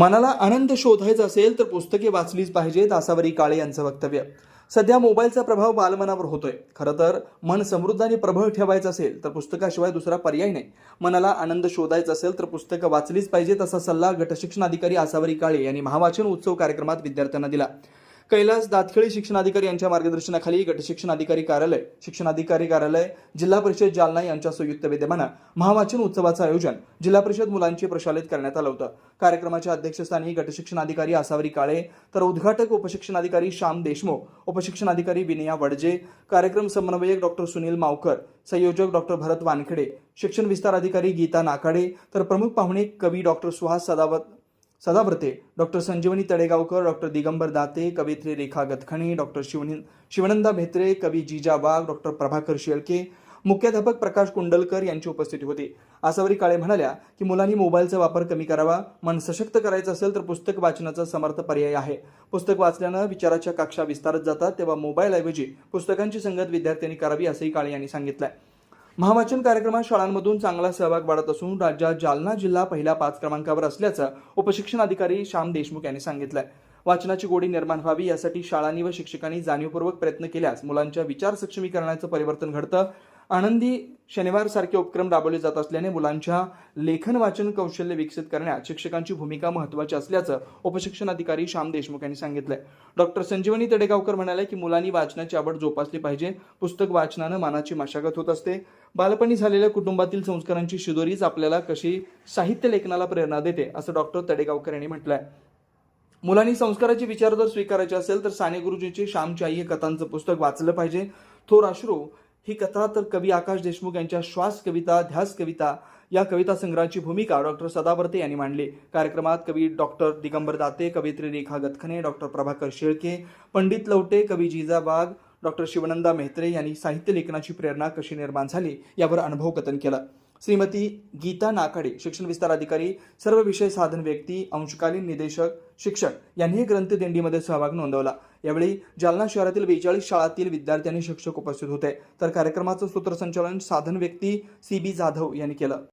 मनाला आनंद शोधायचा असेल तर पुस्तके वाचलीच पाहिजेत आसावरी काळे यांचं वक्तव्य. सध्या मोबाईलचा प्रभाव बालमनावर होतोय. खरं तर मन समृद्ध आणि प्रबळ ठेवायचं असेल तर पुस्तकाशिवाय दुसरा पर्याय नाही. मनाला आनंद शोधायचा असेल तर पुस्तकं वाचलीच पाहिजेत असा सल्ला गटशिक्षणाधिकारी आसावरी काळे यांनी महावाचन उत्सव कार्यक्रमात विद्यार्थ्यांना दिला. कैलास दातखेळी शिक्षणाधिकारी यांच्या मार्गदर्शनाखाली गटशिक्षणाधिकारी कार्यालय शिक्षणाधिकारी कार्यालय जिल्हा परिषद जालना यांच्या संयुक्त विद्यमानं महावाचन उत्सवाचं आयोजन जिल्हा परिषद मुलांची प्रशालित करण्यात आलं होतं. कार्यक्रमाच्या अध्यक्षस्थानी गटशिक्षणाधिकारी आसावरी काळे तर उद्घाटक उपशिक्षणाधिकारी श्याम देशमुख उपशिक्षणाधिकारी विनया वडजे कार्यक्रम समन्वयक डॉक्टर सुनील मावकर संयोजक डॉक्टर भरत वानखेडे शिक्षण विस्तार अधिकारी गीता नाकाडे तर प्रमुख पाहुणे कवी doctor Suhas Sadavat Sadavrate doctor Sanjivani Tadegaonkar doctor Digambar Date कवित्री Rekha Gatkhani doctor Shivani Shivnanda Bhetre कवी जिजा वाघ डॉक्टर प्रभाकर शेळके मुख्याध्यापक प्रकाश कुंडलकर यांची उपस्थिती होती. आसावरी काळे म्हणाल्या की मुलांनी मोबाईलचा वापर कमी करावा मन सशक्त करायचं असेल तर पुस्तक वाचनाचा समर्थ पर्याय आहे. पुस्तक वाचल्यानं विचाराच्या कक्षा विस्तारत जातात तेव्हा मोबाईलऐवजी पुस्तकांची संगत विद्यार्थ्यांनी करावी असंही काळे यांनी सांगितलंय. महावाचन कार्यक्रमात शाळांमधून चांगला सहभाग वाढत असून राज्यात जालना जिल्हा पहिल्या पाच क्रमांकावर असल्याचं उपशिक्षण अधिकारी श्याम देशमुख यांनी सांगितलंय. वाचनाची गोडी निर्माण व्हावी यासाठी शाळांनी व शिक्षकांनी जाणीवपूर्वक प्रयत्न केल्यास मुलांच्या विचार सक्षमीकरणाचं परिवर्तन घडतं. आनंदी शनिवारसारखे उपक्रम राबवले जात असल्याने मुलांच्या लेखन वाचन कौशल्य विकसित करण्यात शिक्षकांची भूमिका महत्वाची असल्याचं उपशिक्षण अधिकारी श्याम देशमुख यांनी सांगितलंय. डॉक्टर संजीवनी तडेगावकर म्हणाले की मुलांनी वाचनाची आवड जोपासली पाहिजे. पुस्तक वाचनानं मानाची मशागत होत असते. बालपणी झालेल्या कुटुंबातील संस्कारांची शिदोरीच आपल्याला कशी साहित्य लेखनाला प्रेरणा देते असं डॉक्टर तडेगावकर यांनी म्हटलंय. मुलांनी संस्काराचे विचार जर स्वीकारायचे असेल तर साने गुरुजींचे श्यामची हे कथांचं पुस्तक वाचलं पाहिजे. थोर अश्रू ही कथा तर कवी आकाश देशमुख यांच्या श्वास कविता ध्यास कविता या कविता संग्रहाची भूमिका डॉक्टर सदावर्ते यांनी मांडली. कार्यक्रमात कवी डॉक्टर दिगंबर दाते कवित्री रेखा गतखने डॉक्टर प्रभाकर शेळके पंडित लवटे कवी जिजा वाघ डॉक्टर शिवनंदा मेहत्रे यांनी साहित्य लेखनाची प्रेरणा कशी निर्माण झाली यावर अनुभव कथन केलं. श्रीमती गीता नाकाडे शिक्षण विस्तार अधिकारी सर्व विषय साधन व्यक्ती अंशकालीन निदेशक शिक्षक यांनी ग्रंथदिंडीमध्ये सहभाग नोंदवला. यावेळी जालना शहरातील बेचाळीस शाळातील विद्यार्थी आणि शिक्षक उपस्थित होते. तर कार्यक्रमाचं सूत्रसंचालन साधन व्यक्ती सी बी जाधव यांनी केलं.